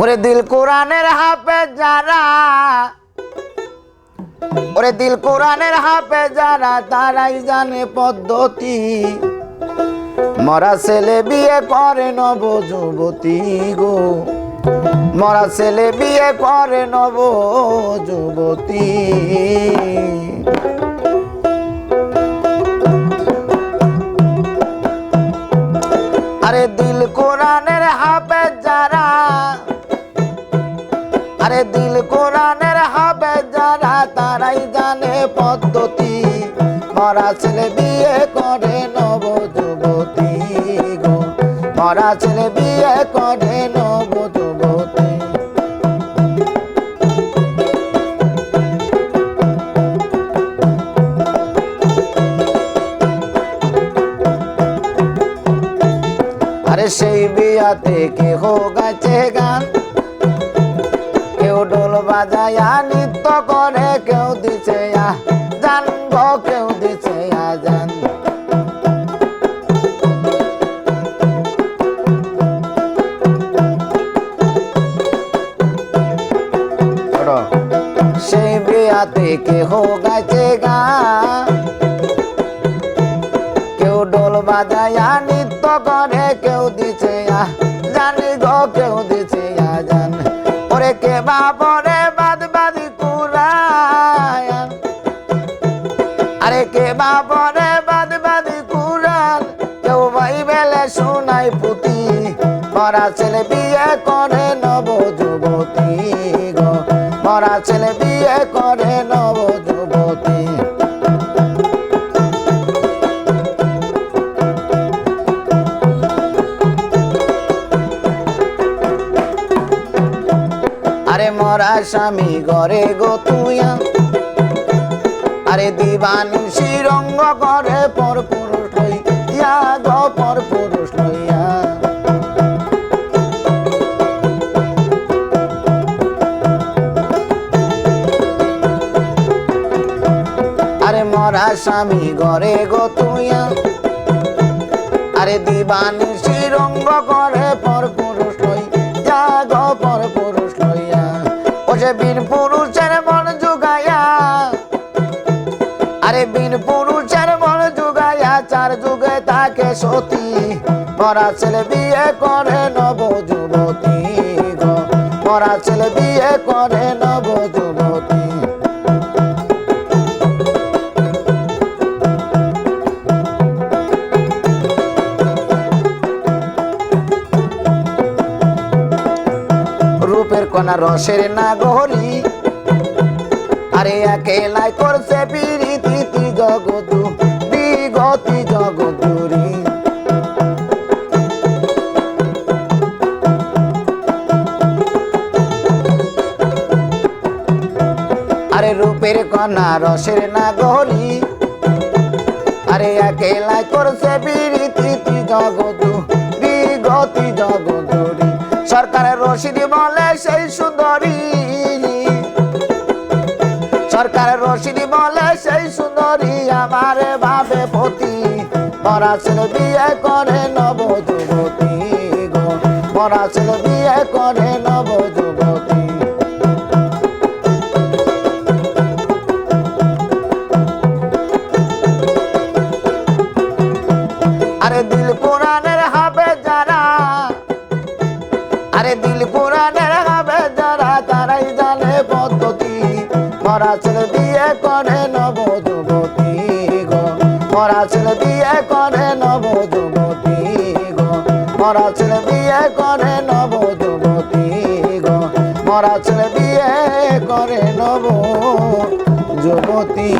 ওরে দিল কোরআনের হাফে যারা, ওরে দিল কোরআনের হাফে যারা, তারাই জানে পদ্ধতি। মরা ছেলে বিয়ে করে নব যুবতী গো, মরা ছেলে বিয়ে করে নব যুবতী মরা ছেলে বিয়ে করে আরে সেই বিয়াতে কেহ গাছে গান? কেউ ডোল বাজায়া, নৃত্য করে, কেউ দিছে আ জান বাজায়া নৃত্য করে কেউ দিছে জানি গো কেউ দিছে জান। ওরে কে বাবরে বাদ বাদি কুরায়ান আরে কে বাবরে বাদ বাদি কুরান কেউ ভাই বেলে শোনাই পুতি। মরা ছেলে বিয়ে করে নব যুবতী গো। মরা ছেলে বিয়ে করে নব মরা স্বামী ঘরে গো তুইয়া। আরে দিবানি শিরঙ্গ করে পর পুরুষ লইয়া গো পর পুরুষ লইয়া আরে মরা স্বামী ঘরে গো তুইয়া। আরে দিবানি শিরঙ্গ করে পর আরে বীর পুরুষের মন জুগাইয়া চার যুগে তাকে সতী। মরা ছেলে বিয়ে করে নব যুবতী মরা ছেলে বিয়ে করে নব যুবতী। রূপের কণা রসের না গহরি আরে একেলাই করছে পিরিতি জগতু বিগতি জগতুরি আরে রূপের কণা, রসের না গহরি আরে একেলাই করছে বিরীতি জগতু সরকারের রশিদি বলে, সেই সুন্দরী আমারে ভাবে পতি। ছেলে বিয়ে করে নব যুবতী গো। ছেলে বিয়ে করে নব যুবতী আরে দিল কোরআনের হবে যারা আরে দিল কোরআনের মরা ছেলে বিয়ে করে নব যুবতী গো। মরা ছেলে বিয়ে করে নব যুবতী গো। মরা ছেলে বিয়ে করে নব যুবতী গো। মরা ছেলে বিয়ে করে নব যুবতী